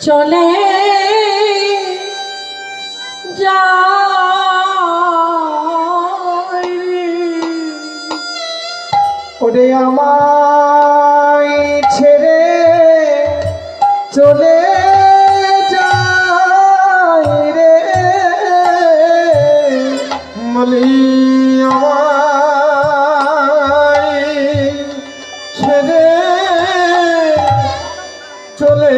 চলে যা। ওরে আমায় ছেড়ে চলে যায় রে ছেড়ে চলে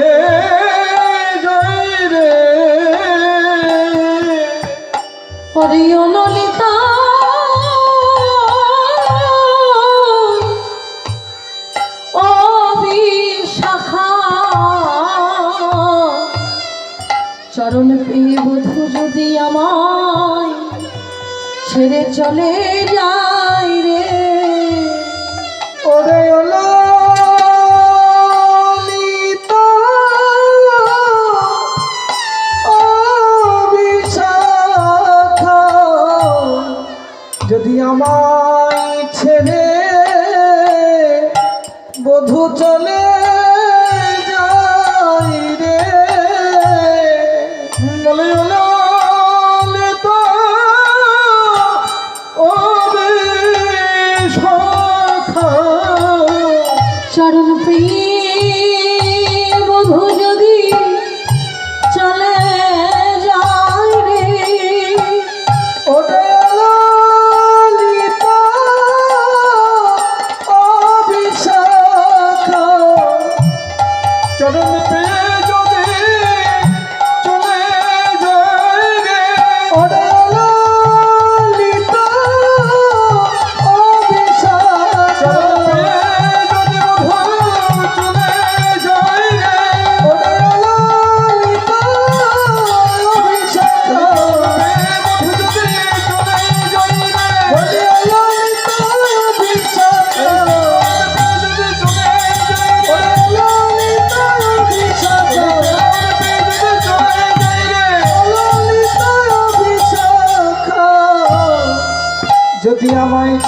চরণ পেয়ে বধু যদি আমায় ছেড়ে চলে যায়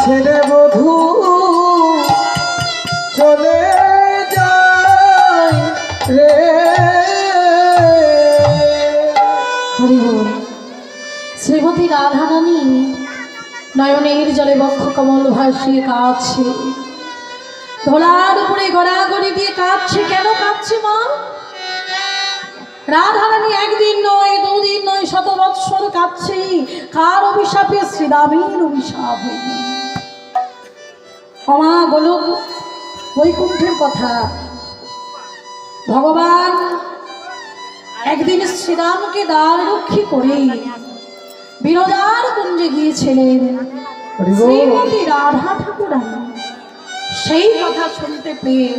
ছেড়ে বধু চলে রে। শ্রীমতী রাধারানী, নয়নের জলে বক্ষ কমল ভাসিয়ে কাঁদছে। ধোলার উপরে গড়াগড়ি দিয়ে কাঁদছে, কেন কাঁদছে মা? রাধারানী একদিন নয়, দুদিন নয়, শত বৎসর কাঁদছে। কার অভিশাপে শ্রীরামের অভিশাপ হয়নি? অমা গোলক বৈকুণ্ঠের কথা। ভগবান একদিন শ্রীরামকে দ্বার রক্ষী করে বিরোধার কুঞ্জে গিয়েছিলেন। শ্রীমতী রাধা ঠাকুরানী সেই কথা শুনতে পেয়ে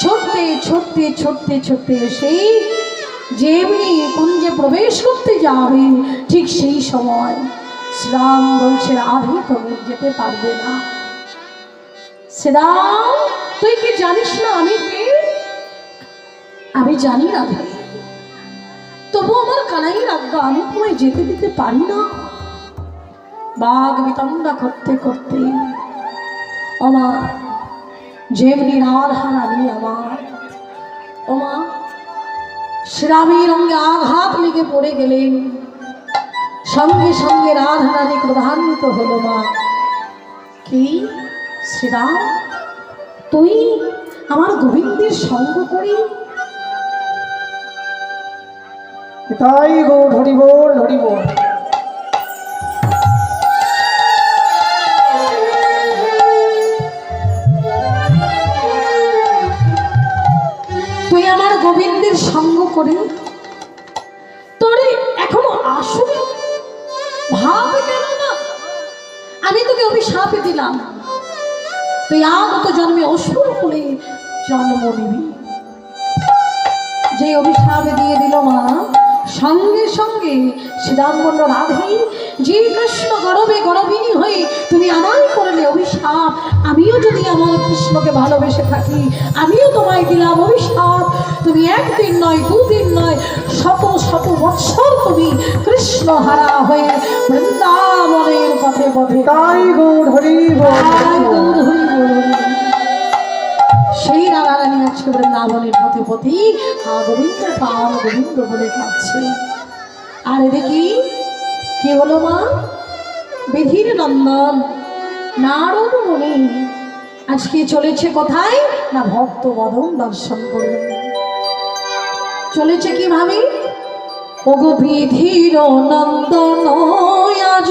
ছুটতে ছুটতে ছুটতে ছুটতে সেই যেমনি কুঞ্জে প্রবেশ করতে যাবে ঠিক সেই সময় শ্রীরাম বলছে রাধে তুমি যেতে পারবে না। শ্রীরাম তুই কি জানিস না আমি আমি জানি রাধে তবু আমার কানাই রাখব আমি তোমায় যেতে দিতে পারি না। বাঘ বিতণ্ডা করতে করতে ওমা, যেমনি রাধারানী আমার, ওমা শ্রামের অঙ্গে আঘাত লেগে পড়ে গেলেন। সঙ্গে সঙ্গে রাধারানী প্রধান্বিত হলো মা। কি? শ্রীরাম তুই আমার গোবিন্দের সঙ্গ করি? তাই গো হরি বল হরি বল তুই আমার গোবিন্দের সঙ্গ করে? তোরে এখনও আসলে ভাব কেন না? আমি তোকে অভিশাপ দিলাম। তুই আগত জন্মে অসুর হলে জন্ম নিবি। যে অভিশাপ দিয়ে দিল মা সঙ্গে সঙ্গে শ্রীরাম রাধে। যে কৃষ্ণ গরবে গরবিনী হয়ে তুমি আমায় করলে অভিশাপ। আমিও যদি আমার কৃষ্ণকে ভালোবেসে থাকি আমিও তোমায় দিলাম অভিশাপ। তুমি একদিন নয় দুদিন নয় শত শত বৎসর তুমি কৃষ্ণ হারা হয়ে বৃন্দাবনের পথে পথে তাই গৌর হরি বল। হরি। সেই রাধারানী আজকে বৃন্দাবনের পথে পথে গোবিন্দ পাল গোবিন্দ বলে কাঁদছে। আর দেখি কি হলো মা? বিধির নন্দন, নারদ মুনি, আজকে চলেছে কোথায়? না ভক্ত বদন দর্শন করবে চলেছে কীভাবে ওগো বিধির নন্দন আজ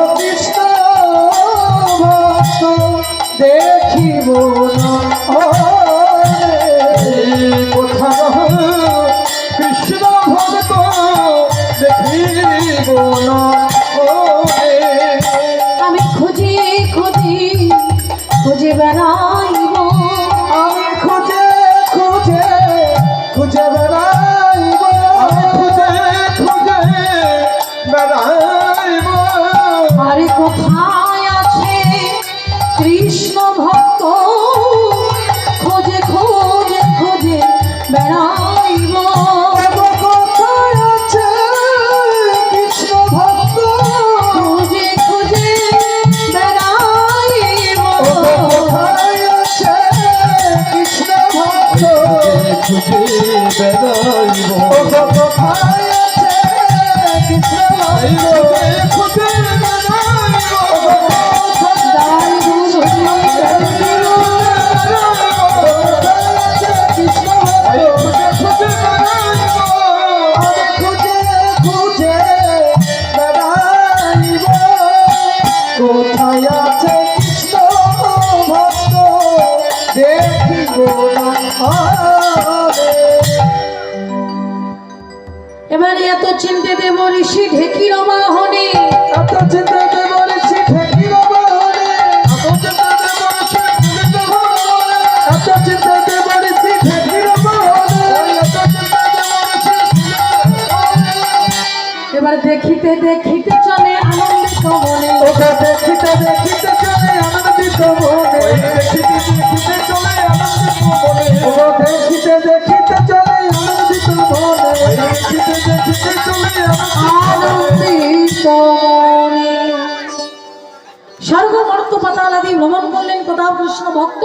খুঁজে বেড়াইব। এবারে এত চিনতে দেব ঋষি ঢেকির বাহনে এত এত চিন্তাতে বলেছি ঠেকিব বলে এত চিন্তাতে বলেছি ঠেকিব বলে এত চিন্তাতে এবার দেখিতে দেখিতে চলে আনন্দিত মনে। ওটা দেখিতে দেখিতে চলে আনন্দিত মনে। কৃষ্ণ ভক্ত